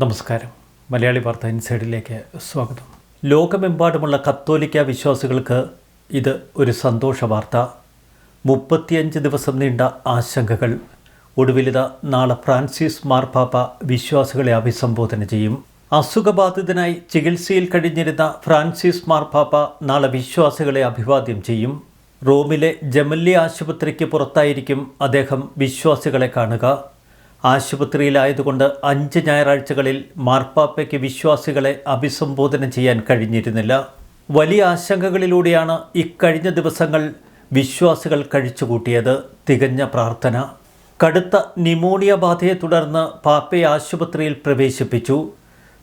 നമസ്കാരം. മലയാളി വാർത്ത ഇൻസൈഡിലേക്ക് സ്വാഗതം. ലോകമെമ്പാടുമുള്ള കത്തോലിക്ക വിശ്വാസികൾക്ക് ഇത് ഒരു സന്തോഷ വാർത്ത. മുപ്പത്തിയഞ്ച് ദിവസം നീണ്ട ആശങ്കകൾ. ഒടുവിലിത നാളെ ഫ്രാൻസിസ് മാർപ്പാപ്പ വിശ്വാസികളെ അഭിസംബോധന ചെയ്യും. അസുഖബാധിതനായി ചികിത്സയിൽ കഴിഞ്ഞിരുന്ന ഫ്രാൻസിസ് മാർപ്പാപ്പ നാളെ വിശ്വാസികളെ അഭിവാദ്യം ചെയ്യും. റോമിലെ ജമല്ലി ആശുപത്രിക്ക് പുറത്തായിരിക്കും അദ്ദേഹം വിശ്വാസികളെ കാണുക. ആശുപത്രിയിലായതുകൊണ്ട് അഞ്ച് ഞായറാഴ്ചകളിൽ മാർപ്പാപ്പയ്ക്ക് വിശ്വാസികളെ അഭിസംബോധന ചെയ്യാൻ കഴിഞ്ഞിരുന്നില്ല. വലിയ ആശങ്കകളിലൂടെയാണ് ഇക്കഴിഞ്ഞ ദിവസങ്ങൾ വിശ്വാസികൾ കഴിച്ചുകൂട്ടിയത്. തികഞ്ഞ പ്രാർത്ഥന. കടുത്ത ന്യൂമോണിയ ബാധയെ തുടർന്ന് പാപ്പയെ ആശുപത്രിയിൽ പ്രവേശിപ്പിച്ചു.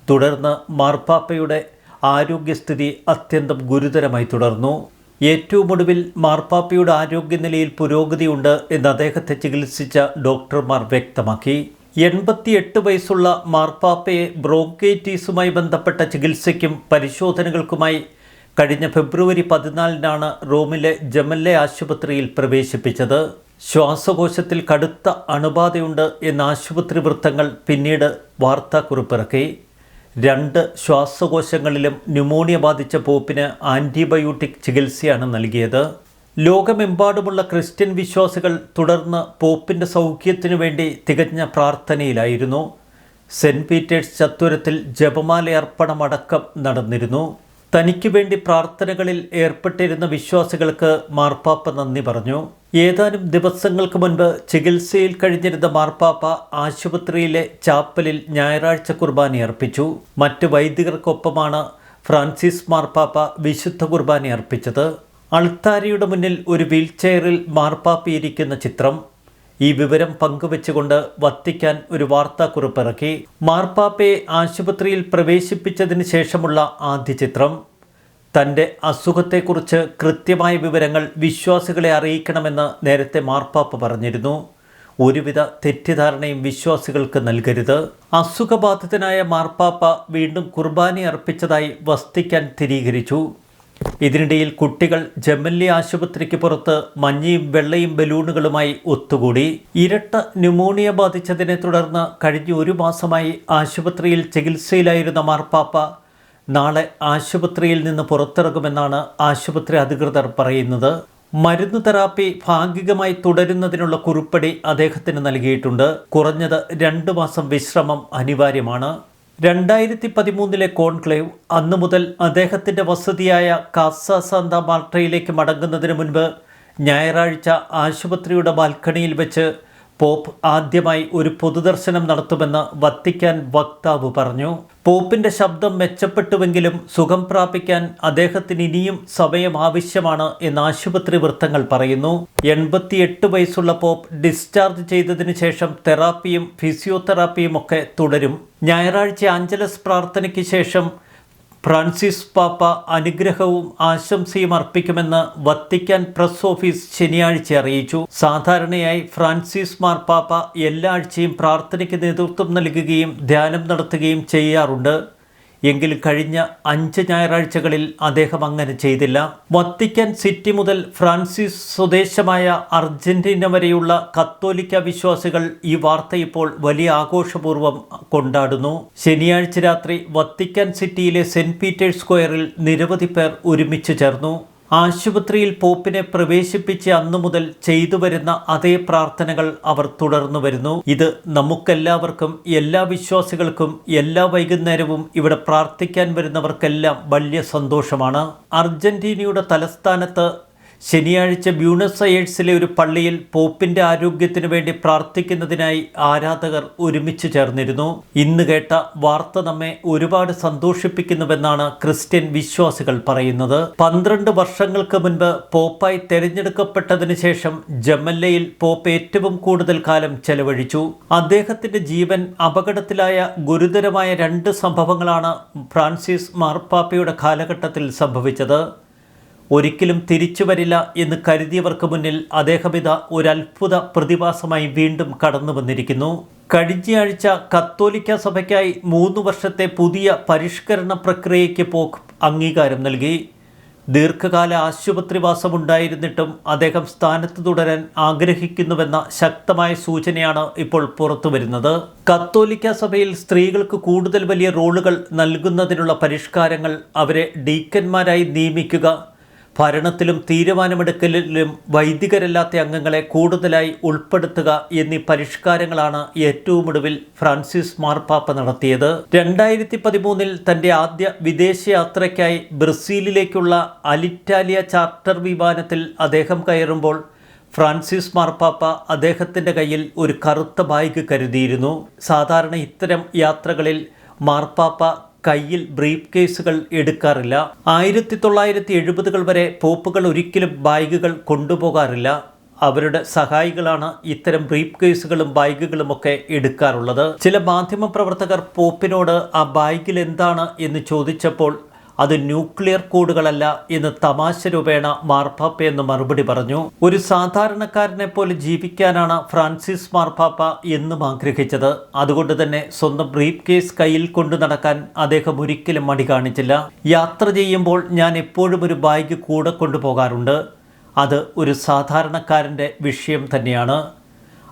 തുടർന്ന് മാർപ്പാപ്പയുടെ ആരോഗ്യസ്ഥിതി അത്യന്തം ഗുരുതരമായി തുടർന്നു. ഏറ്റവും ഒടുവിൽ മാർപ്പാപ്പയുടെ ആരോഗ്യനിലയിൽ പുരോഗതിയുണ്ട് എന്ന് അദ്ദേഹത്തെ ചികിത്സിച്ച ഡോക്ടർമാർ വ്യക്തമാക്കി. എൺപത്തിയെട്ട് വയസ്സുള്ള മാർപ്പാപ്പയെ ബ്രോങ്കേറ്റീസുമായി ബന്ധപ്പെട്ട ചികിത്സയ്ക്കും പരിശോധനകൾക്കുമായി കഴിഞ്ഞ ഫെബ്രുവരി പതിനാലിനാണ് റോമിലെ ജമല്ലെ ആശുപത്രിയിൽ പ്രവേശിപ്പിച്ചത്. ശ്വാസകോശത്തിൽ കടുത്ത അണുബാധയുണ്ട് എന്ന ആശുപത്രി വൃത്തങ്ങൾ പിന്നീട് വാർത്താക്കുറിപ്പിറക്കി. രണ്ട് ശ്വാസകോശങ്ങളിലും ന്യൂമോണിയ ബാധിച്ച പോപ്പിന് ആന്റിബയോട്ടിക് ചികിത്സയാണ് നൽകിയത്. ലോകമെമ്പാടുമുള്ള ക്രിസ്ത്യൻ വിശ്വാസികൾ തുടർന്ന് പോപ്പിന്റെ സൗഖ്യത്തിനു വേണ്ടി തികഞ്ഞ പ്രാർത്ഥനയിലായിരുന്നു. സെന്റ് പീറ്റേഴ്സ് ചത്വരത്തിൽ ജപമാലയർപ്പണമടക്കം നടന്നിരുന്നു. തനിക്ക് വേണ്ടി പ്രാർത്ഥനകളിൽ ഏർപ്പെട്ടിരുന്ന വിശ്വാസികൾക്ക് മാർപ്പാപ്പ നന്ദി പറഞ്ഞു. ഏതാനും ദിവസങ്ങൾക്ക് മുൻപ് ചികിത്സയിൽ കഴിഞ്ഞിരുന്ന മാർപ്പാപ്പ ആശുപത്രിയിലെ ചാപ്പലിൽ ഞായറാഴ്ച കുർബാന അർപ്പിച്ചു. മറ്റ് വൈദികർക്കൊപ്പമാണ് ഫ്രാൻസിസ് മാർപ്പാപ്പ വിശുദ്ധ കുർബാന അർപ്പിച്ചത്. അൾത്താരിയുടെ മുന്നിൽ ഒരു വീൽചെയറിൽ മാർപ്പാപ്പയിരിക്കുന്ന ചിത്രം. ഈ വിവരം പങ്കുവച്ചുകൊണ്ട് വത്തിക്കാൻ ഒരു വാർത്താക്കുറിപ്പ് ഇറക്കി മാർപ്പാപ്പയെ ആശുപത്രിയിൽ പ്രവേശിപ്പിച്ചതിന് ശേഷമുള്ള ആദ്യ ചിത്രം. തന്റെ അസുഖത്തെക്കുറിച്ച് കൃത്യമായ വിവരങ്ങൾ വിശ്വാസികളെ അറിയിക്കണമെന്ന് നേരത്തെ മാർപ്പാപ്പ പറഞ്ഞിരുന്നു. ഒരുവിധ തെറ്റിദ്ധാരണയും വിശ്വാസികൾക്ക് നൽകരുത്. അസുഖബാധിതനായ മാർപ്പാപ്പ വീണ്ടും കുർബാന അർപ്പിച്ചതായി വസ്തിക്കാൻ സ്ഥിരീകരിച്ചു. ഇതിനിടയിൽ കുട്ടികൾ ജമല്ലി ആശുപത്രിക്ക് പുറത്ത് മഞ്ഞയും വെള്ളയും ബലൂണുകളുമായി ഒത്തുകൂടി. ഇരട്ട ന്യൂമോണിയ ബാധിച്ചതിനെ തുടർന്ന് കഴിഞ്ഞ ഒരു മാസമായി ആശുപത്രിയിൽ ചികിത്സയിലായിരുന്ന മാർപ്പാപ്പ നാളെ ആശുപത്രിയിൽ നിന്ന് പുറത്തിറങ്ങുമെന്നാണ് ആശുപത്രി അധികൃതർ പറയുന്നത്. മരുന്ന് തെറാപ്പി ഭാഗികമായി തുടരുന്നതിനുള്ള കുറിപ്പടി അദ്ദേഹത്തിന് നൽകിയിട്ടുണ്ട്. കുറഞ്ഞത് രണ്ട് മാസം വിശ്രമം അനിവാര്യമാണ്. രണ്ടായിരത്തി പതിമൂന്നിലെ കോൺക്ലേവ് അന്നു മുതൽ അദ്ദേഹത്തിന്റെ വസതിയായ കാസ സാന്ത മാർട്ടയിലേക്ക് മടങ്ങുന്നതിന് മുൻപ് ഞായറാഴ്ച ആശുപത്രിയുടെ ബാൽക്കണിയിൽ വെച്ച് പോപ്പ് ആദ്യമായി ഒരു പൊതുദർശനം നടത്തുമെന്ന് വത്തിക്കാൻ വക്താവ് പറഞ്ഞു. പോപ്പിന്റെ ശബ്ദം മെച്ചപ്പെട്ടുവെങ്കിലും സുഖം പ്രാപിക്കാൻ അദ്ദേഹത്തിന് ഇനിയും സമയം ആവശ്യമാണ് എന്ന് ആശുപത്രി വൃത്തങ്ങൾ പറയുന്നു. എൺപത്തിയെട്ട് വയസ്സുള്ള പോപ്പ് ഡിസ്ചാർജ് ചെയ്തതിനു ശേഷം തെറാപ്പിയും ഫിസിയോതെറാപ്പിയും ഒക്കെ തുടരും. ഞായറാഴ്ച ആഞ്ചലസ് പ്രാർത്ഥനയ്ക്ക് ശേഷം ഫ്രാൻസിസ് പാപ്പ അനുഗ്രഹവും ആശംസയും അർപ്പിക്കുമെന്ന് വത്തിക്കാൻ പ്രസ് ഓഫീസ് ശനിയാഴ്ച അറിയിച്ചു. സാധാരണയായി ഫ്രാൻസിസ് മാർപ്പാപ്പ എല്ലാ ആഴ്ചയും പ്രാർത്ഥനയ്ക്ക് നേതൃത്വം നൽകുകയും ധ്യാനം നടത്തുകയും ചെയ്യാറുണ്ട്. എങ്കിലും കഴിഞ്ഞ അഞ്ച് ഞായറാഴ്ചകളിൽ അദ്ദേഹം അങ്ങനെ ചെയ്തില്ല. വത്തിക്കാൻ സിറ്റി മുതൽ ഫ്രാൻസിസ് സ്വദേശമായ അർജന്റീന വരെയുള്ള കത്തോലിക്ക വിശ്വാസികൾ ഈ വാർത്ത ഇപ്പോൾ വലിയ ആഘോഷപൂർവം കൊണ്ടാടുന്നു. ശനിയാഴ്ച രാത്രി വത്തിക്കാൻ സിറ്റിയിലെ സെന്റ് പീറ്റേഴ്സ് സ്ക്വയറിൽ നിരവധി പേർ ഒരുമിച്ച് ചേർന്നു. ആശുപത്രിയിൽ പോപ്പിനെ പ്രവേശിപ്പിച്ച് അന്നു മുതൽ ചെയ്തു വരുന്ന അതേ പ്രാർത്ഥനകൾ അവർ തുടർന്നു വരുന്നു. ഇത് നമുക്കെല്ലാവർക്കും എല്ലാ വിശ്വാസികൾക്കും എല്ലാ വൈകുന്നേരവും ഇവിടെ പ്രാർത്ഥിക്കാൻ വരുന്നവർക്കെല്ലാം വലിയ സന്തോഷമാണ്. അർജന്റീനയുടെ തലസ്ഥാനത്ത് ശനിയാഴ്ച ബ്യൂണസ് അയേഴ്സിലെ ഒരു പള്ളിയിൽ പോപ്പിന്റെ ആരോഗ്യത്തിനു വേണ്ടി പ്രാർത്ഥിക്കുന്നതിനായി ആരാധകർ ഒരുമിച്ച് ചേർന്നിരുന്നു. ഇന്ന് കേട്ട വാർത്ത നമ്മെ ഒരുപാട് സന്തോഷിപ്പിക്കുന്നുവെന്നാണ് ക്രിസ്ത്യൻ വിശ്വാസികൾ പറയുന്നത്. പന്ത്രണ്ട് വർഷങ്ങൾക്ക് മുൻപ് പോപ്പായി തെരഞ്ഞെടുക്കപ്പെട്ടതിന് ശേഷം ജമല്ലയിൽ പോപ്പ് ഏറ്റവും കൂടുതൽ കാലം ചെലവഴിച്ചു. അദ്ദേഹത്തിന്റെ ജീവൻ അപകടത്തിലായ ഗുരുതരമായ രണ്ട് സംഭവങ്ങളാണ് ഫ്രാൻസിസ് മാർപ്പാപ്പയുടെ കാലഘട്ടത്തിൽ സംഭവിച്ചത്. ഒരിക്കലും തിരിച്ചു വരില്ല എന്ന് കരുതിയവർക്ക് മുന്നിൽ അദ്ദേഹമിത ഒരത്ഭുത പ്രതിഭാസമായി വീണ്ടും കടന്നു വന്നിരിക്കുന്നു. കഴിഞ്ഞയാഴ്ച കത്തോലിക്ക സഭയ്ക്കായി മൂന്ന് വർഷത്തെ പുതിയ പരിഷ്കരണ പ്രക്രിയയ്ക്ക് പോക്ക് അംഗീകാരം നൽകി. ദീർഘകാല ആശുപത്രിവാസം ഉണ്ടായിരുന്നിട്ടും അദ്ദേഹം സ്ഥാനത്ത് തുടരാൻ ആഗ്രഹിക്കുന്നുവെന്ന ശക്തമായ സൂചനയാണ് ഇപ്പോൾ പുറത്തു വരുന്നത്. കത്തോലിക്ക സഭയിൽ സ്ത്രീകൾക്ക് കൂടുതൽ വലിയ റോളുകൾ നൽകുന്നതിനുള്ള പരിഷ്കാരങ്ങൾ അവരെ ഡീക്കന്മാരായി നിയമിക്കുക ഭരണത്തിലും തീരുമാനമെടുക്കലിലും വൈദികരല്ലാത്ത അംഗങ്ങളെ കൂടുതലായി ഉൾപ്പെടുത്തുക എന്നീ പരിഷ്കാരങ്ങളാണ് ഏറ്റവും ഒടുവിൽ ഫ്രാൻസിസ് മാർപ്പാപ്പ നടത്തിയത്. രണ്ടായിരത്തി പതിമൂന്നിൽ തന്റെ ആദ്യ വിദേശയാത്രയ്ക്കായി ബ്രസീലിലേക്കുള്ള അലിറ്റാലിയ ചാർട്ടർ വിമാനത്തിൽ അദ്ദേഹം കയറുമ്പോൾ ഫ്രാൻസിസ് മാർപ്പാപ്പ അദ്ദേഹത്തിന്റെ കയ്യിൽ ഒരു കറുത്ത ബാഗ് കരുതിയിരുന്നു. സാധാരണ ഇത്തരം യാത്രകളിൽ മാർപ്പാപ്പ കയ്യിൽ ബ്രീഫ് കേസുകൾ എടുക്കാറില്ല. ആയിരത്തി തൊള്ളായിരത്തി എഴുപതുകൾ വരെ പോപ്പുകൾ ഒരിക്കലും ബാഗുകൾ കൊണ്ടുപോകാറില്ല. അവരുടെ സഹായികളാണ് ഇത്തരം ബ്രീഫ് കേസുകളും ബാഗുകളും ഒക്കെ എടുക്കാറുള്ളത്. ചില മാധ്യമ പ്രവർത്തകർ പോപ്പിനോട് ആ ബാഗിൽ എന്താണ് എന്ന് ചോദിച്ചപ്പോൾ അത് ന്യൂക്ലിയർ കോഡുകളല്ല എന്ന് തമാശ രൂപേണ മാർപ്പാപ്പ എന്ന് മറുപടി പറഞ്ഞു. ഒരു സാധാരണക്കാരനെ പോലെ ജീവിക്കാനാണ് ഫ്രാൻസിസ് മാർപ്പാപ്പ എന്നും ആഗ്രഹിച്ചത്. അതുകൊണ്ട് തന്നെ സ്വന്തം ബ്രീഫ് കേസ് കയ്യിൽ കൊണ്ടു നടക്കാൻ അദ്ദേഹം ഒരിക്കലും മടി കാണിച്ചില്ല. യാത്ര ചെയ്യുമ്പോൾ ഞാൻ എപ്പോഴും ഒരു ബാഗ് കൂടെ കൊണ്ടുപോകാറുണ്ട്. അത് ഒരു സാധാരണക്കാരന്റെ വിഷയം തന്നെയാണ്.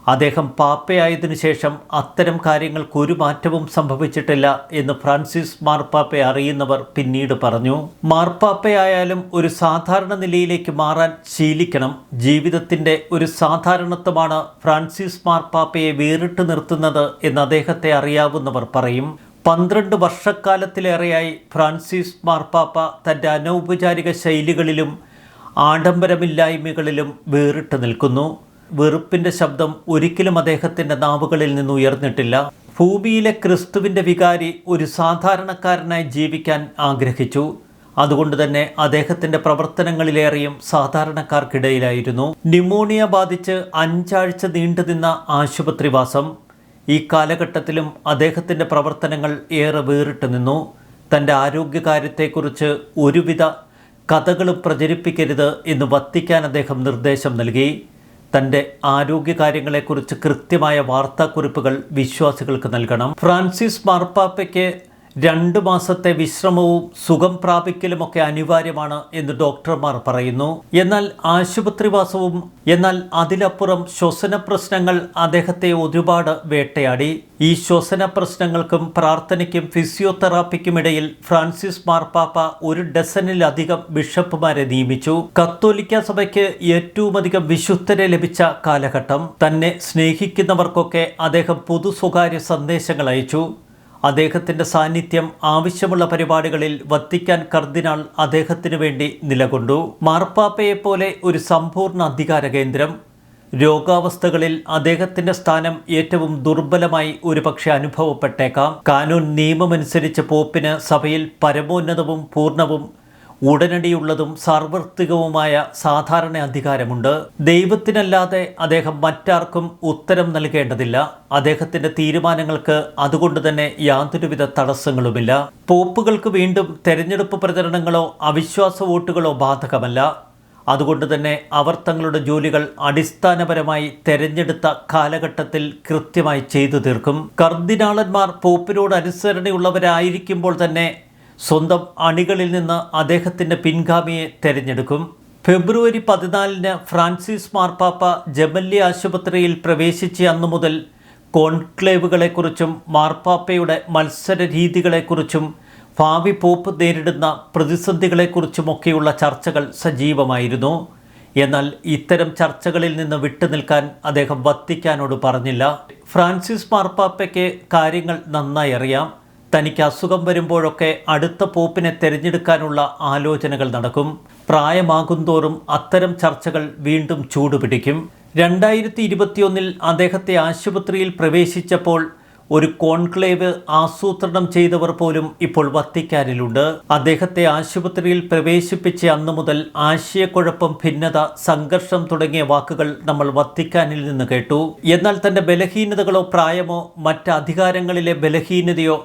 അദ്ദേഹം പാപ്പയായതിനു ശേഷം അത്തരം കാര്യങ്ങൾക്ക് ഒരു മാറ്റവും സംഭവിച്ചിട്ടില്ല എന്ന് ഫ്രാൻസിസ് മാർപ്പാപ്പയെ അറിയുന്നവർ പിന്നീട് പറഞ്ഞു. മാർപ്പാപ്പയായാലും ഒരു സാധാരണ നിലയിലേക്ക് മാറാൻ ശീലിക്കണം. ജീവിതത്തിന്റെ ഒരു സാധാരണത്വമാണ് ഫ്രാൻസിസ് മാർപ്പാപ്പയെ വേറിട്ട് നിർത്തുന്നത് എന്ന് അദ്ദേഹത്തെ അറിയാവുന്നവർ പറയും. പന്ത്രണ്ട് വർഷക്കാലത്തിലേറെയായി ഫ്രാൻസിസ് മാർപ്പാപ്പ തന്റെ അനൗപചാരിക ശൈലികളിലും ആഡംബരമില്ലായ്മകളിലും വേറിട്ട് നിൽക്കുന്നു. വെറുപ്പിന്റെ ശബ്ദം ഒരിക്കലും അദ്ദേഹത്തിന്റെ നാവുകളിൽ നിന്ന് ഉയർന്നിട്ടില്ല. ഭൂമിയിലെ ക്രിസ്തുവിന്റെ വികാരി ഒരു സാധാരണക്കാരനായി ജീവിക്കാൻ ആഗ്രഹിച്ചു. അതുകൊണ്ട് തന്നെ അദ്ദേഹത്തിന്റെ പ്രവർത്തനങ്ങളിലേറെയും സാധാരണക്കാർക്കിടയിലായിരുന്നു. ന്യൂമോണിയ ബാധിച്ച് അഞ്ചാഴ്ച നീണ്ടുനിന്ന ആശുപത്രിവാസം. ഈ കാലഘട്ടത്തിലും അദ്ദേഹത്തിന്റെ പ്രവർത്തനങ്ങൾ ഏറെ വേറിട്ട് നിന്നു. തന്റെ ആരോഗ്യകാര്യത്തെക്കുറിച്ച് ഒരുവിധ കഥകളും പ്രചരിപ്പിക്കരുത് എന്ന് വത്തിക്കാൻ അദ്ദേഹം നിർദ്ദേശം നൽകി. തന്റെ ആരോഗ്യകാര്യങ്ങളെക്കുറിച്ച് കൃത്യമായ വാർത്താക്കുറിപ്പുകൾ വിശ്വാസികൾക്ക് നൽകണം. ഫ്രാൻസിസ് മാർപ്പാപ്പയ്ക്ക് രണ്ട് മാസത്തെ വിശ്രമവും സുഖം പ്രാപിക്കലുമൊക്കെ അനിവാര്യമാണ് എന്ന് ഡോക്ടർമാർ പറയുന്നു. എന്നാൽ ആശുപത്രിവാസവും എന്നാൽ അതിലപ്പുറം ശ്വസന പ്രശ്നങ്ങൾ അദ്ദേഹത്തെ ഒരുപാട് വേട്ടയാടി. ഈ ശ്വസന പ്രശ്നങ്ങൾക്കും പ്രാർത്ഥനയ്ക്കും ഫിസിയോതെറാപ്പിക്കുമിടയിൽ ഫ്രാൻസിസ് മാർപ്പാപ്പ ഒരു ഡസനിലധികം ബിഷപ്പുമാരെ നിയമിച്ചു. കത്തോലിക്ക സഭയ്ക്ക് ഏറ്റവും അധികം വിശുദ്ധരെ ലഭിച്ച കാലഘട്ടം. തന്നെ സ്നേഹിക്കുന്നവർക്കൊക്കെ അദ്ദേഹം പൊതു സ്വകാര്യ സന്ദേശങ്ങൾ അയച്ചു. അദ്ദേഹത്തിന്റെ സാന്നിധ്യം ആവശ്യമുള്ള പരിപാടികളിൽ വത്തിക്കാൻ കർദിനാൾ അദ്ദേഹത്തിനു വേണ്ടി നിലകൊണ്ടു. മാർപ്പാപ്പയെപ്പോലെ ഒരു സമ്പൂർണ അധികാര കേന്ദ്രം. രോഗാവസ്ഥകളിൽ അദ്ദേഹത്തിന്റെ സ്ഥാനം ഏറ്റവും ദുർബലമായി ഒരുപക്ഷെ അനുഭവപ്പെട്ടേക്കാം. കാനൂൻ നിയമമനുസരിച്ച് പോപ്പിന് സഭയിൽ പരമോന്നതവും പൂർണവും ഉടനടിയുള്ളതും സാർവത്രികവുമായ സാധാരണ അധികാരമുണ്ട്. ദൈവത്തിനല്ലാതെ അദ്ദേഹം മറ്റാർക്കും ഉത്തരം നൽകേണ്ടതില്ല. അദ്ദേഹത്തിന്റെ തീരുമാനങ്ങൾക്ക് അതുകൊണ്ട് തന്നെ യാതൊരുവിധ തടസ്സങ്ങളുമില്ല. പോപ്പുകൾക്ക് വീണ്ടും തെരഞ്ഞെടുപ്പ് പ്രചരണങ്ങളോ അവിശ്വാസ വോട്ടുകളോ ബാധകമല്ല. അതുകൊണ്ട് തന്നെ അവർ തങ്ങളുടെ ജോലികൾ അടിസ്ഥാനപരമായി തെരഞ്ഞെടുത്ത കാലഘട്ടത്തിൽ കൃത്യമായി ചെയ്തു തീർക്കും. കർദിനാളന്മാർ പോപ്പിനോട് അനുസരണയുള്ളവരായിരിക്കുമ്പോൾ തന്നെ സ്വന്തം അണികളിൽ നിന്ന് അദ്ദേഹത്തിന്റെ പിൻഗാമിയെ തിരഞ്ഞെടുക്കും. ഫെബ്രുവരി പതിനാലിന് ഫ്രാൻസിസ് മാർപ്പാപ്പ ജബല്ലി ആശുപത്രിയിൽ പ്രവേശിച്ച അന്നു മുതൽ കോൺക്ലേവുകളെക്കുറിച്ചും മാർപ്പാപ്പയുടെ മത്സര രീതികളെക്കുറിച്ചും ഭാവി പോപ്പ് നേരിടുന്ന പ്രതിസന്ധികളെക്കുറിച്ചുമൊക്കെയുള്ള ചർച്ചകൾ സജീവമായിരുന്നു. എന്നാൽ ഇത്തരം ചർച്ചകളിൽ നിന്ന് വിട്ടുനിൽക്കാൻ അദ്ദേഹം വത്തിക്കാനോട് പറഞ്ഞില്ല. ഫ്രാൻസിസ് മാർപ്പാപ്പയ്ക്ക് കാര്യങ്ങൾ നന്നായി അറിയാം. തനിക്ക് അസുഖം വരുമ്പോഴൊക്കെ അടുത്ത പോപ്പിനെ തിരഞ്ഞെടുക്കാനുള്ള ആലോചനകൾ നടക്കും. പ്രായമാകുന്തോറും അത്തരം ചർച്ചകൾ വീണ്ടും ചൂടുപിടിക്കും. രണ്ടായിരത്തി ഇരുപത്തിയൊന്നിൽ അദ്ദേഹത്തെ ആശുപത്രിയിൽ പ്രവേശിച്ചപ്പോൾ ഒരു കോൺക്ലേവ് ആസൂത്രണം ചെയ്തവർ പോലും ഇപ്പോൾ വത്തിക്കാനിലുണ്ട്. അദ്ദേഹത്തെ ആശുപത്രിയിൽ പ്രവേശിപ്പിച്ച അന്നു മുതൽ ആശയക്കുഴപ്പം ഭിന്നത സംഘർഷം തുടങ്ങിയ വാക്കുകൾ നമ്മൾ വത്തിക്കാനിൽ നിന്ന് കേട്ടു. എന്നാൽ തന്റെ ബലഹീനതകളോ പ്രായമോ മറ്റ് അധികാരങ്ങളിലെ ബലഹീനതയോ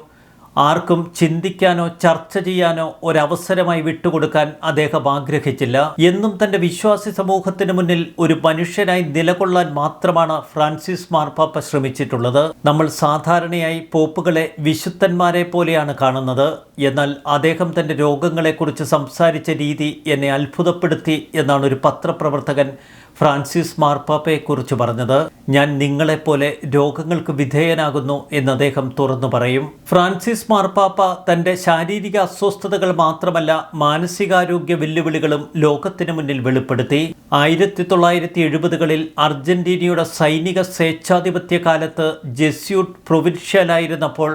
ആർക്കും ചിന്തിക്കാനോ ചർച്ച ചെയ്യാനോ ഒരവസരമായി വിട്ടുകൊടുക്കാൻ അദ്ദേഹം ആഗ്രഹിച്ചില്ല. എന്നും തന്റെ വിശ്വാസി സമൂഹത്തിന് മുന്നിൽ ഒരു മനുഷ്യനായി നിലകൊള്ളാൻ മാത്രമാണ് ഫ്രാൻസിസ് മാർപ്പാപ്പ ശ്രമിച്ചിട്ടുള്ളത്. നമ്മൾ സാധാരണയായി പോപ്പുകളെ വിശുദ്ധന്മാരെ പോലെയാണ് കാണുന്നത്. എന്നാൽ അദ്ദേഹം തന്റെ രോഗങ്ങളെക്കുറിച്ച് സംസാരിച്ച രീതി എന്നെ അത്ഭുതപ്പെടുത്തി എന്നാണ് ഒരു പത്രപ്രവർത്തകൻ ഫ്രാൻസിസ് മാർപ്പാപ്പയെക്കുറിച്ച് പറഞ്ഞത് ഞാൻ നിങ്ങളെപ്പോലെ രോഗങ്ങൾക്ക് വിധേയനാകുന്നു എന്ന് അദ്ദേഹം തുറന്നു പറയും. ഫ്രാൻസിസ് മാർപ്പാപ്പ തന്റെ ശാരീരിക അസ്വസ്ഥതകൾ മാത്രമല്ല മാനസികാരോഗ്യ വെല്ലുവിളികളും ലോകത്തിന് മുന്നിൽ വെളിപ്പെടുത്തി. ആയിരത്തി തൊള്ളായിരത്തി എഴുപതുകളിൽ അർജന്റീനയുടെ സൈനിക സ്വേച്ഛാധിപത്യ കാലത്ത് ജെസ്യൂട്ട് പ്രൊവിൻഷ്യലായിരുന്നപ്പോൾ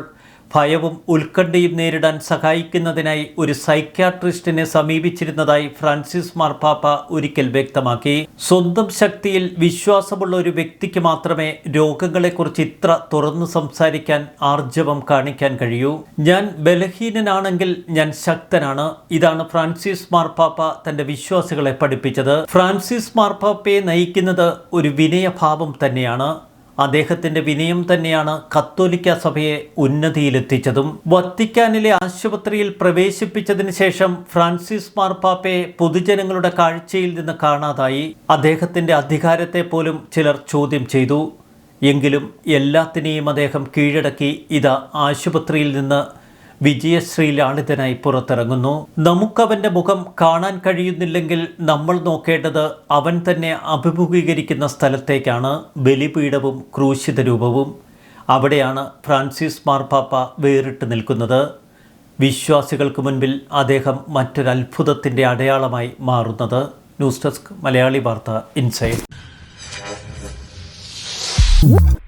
ഭയവും ഉത്കണ്ഠയും നേരിടാൻ സഹായിക്കുന്നതിനായി ഒരു സൈക്യാട്രിസ്റ്റിനെ സമീപിച്ചിരുന്നതായി ഫ്രാൻസിസ് മാർപ്പാപ്പ ഒരിക്കൽ വ്യക്തമാക്കി. സ്വന്തം ശക്തിയിൽ വിശ്വാസമുള്ള ഒരു വ്യക്തിക്ക് മാത്രമേ രോഗങ്ങളെക്കുറിച്ച് ഇത്ര തുറന്നു സംസാരിക്കാൻ ആർജവം കാണിക്കാൻ കഴിയൂ. ഞാൻ ബലഹീനനാണെങ്കിൽ ഞാൻ ശക്തനാണ്. ഇതാണ് ഫ്രാൻസിസ് മാർപ്പാപ്പ തന്റെ വിശ്വാസികളെ പഠിപ്പിച്ചത്. ഫ്രാൻസിസ് മാർപ്പാപ്പയെ നയിക്കുന്നത് ഒരു വിനയഭാവം തന്നെയാണ്. അദ്ദേഹത്തിന്റെ വിനയം തന്നെയാണ് കത്തോലിക്ക സഭയെ ഉന്നതിയിലെത്തിച്ചതും വത്തിക്കാനിലെ ആശുപത്രിയിൽ പ്രവേശിപ്പിച്ചതിന് ശേഷം ഫ്രാൻസിസ് മാർപ്പാപ്പയെ പൊതുജനങ്ങളുടെ കാഴ്ചയിൽ നിന്ന് കാണാതായി അദ്ദേഹത്തിന്റെ അധികാരത്തെ പോലും ചിലർ ചോദ്യം ചെയ്തു. എങ്കിലും എല്ലാത്തിനെയും അദ്ദേഹം കീഴടക്കി. ഇത് ആശുപത്രിയിൽ നിന്ന് വിജയശ്രീ ലാളിതനായി പുറത്തിറങ്ങുന്നു. നമുക്കവന്റെ മുഖം കാണാൻ കഴിയുന്നില്ലെങ്കിൽ നമ്മൾ നോക്കേണ്ടത് അവൻ തന്നെ അഭിമുഖീകരിക്കുന്ന സ്ഥലത്തേക്കാണ്. ബലിപീഠവും ക്രൂശിത രൂപവും അവിടെയാണ് ഫ്രാൻസിസ് മാർപ്പാപ്പ വേറിട്ട് നിൽക്കുന്നത്. വിശ്വാസികൾക്ക് മുൻപിൽ അദ്ദേഹം മറ്റൊരത്ഭുതത്തിന്റെ അടയാളമായി മാറുന്നത്. ന്യൂസ് ഡെസ്ക് മലയാളി വാർത്ത ഇൻസൈഡ്.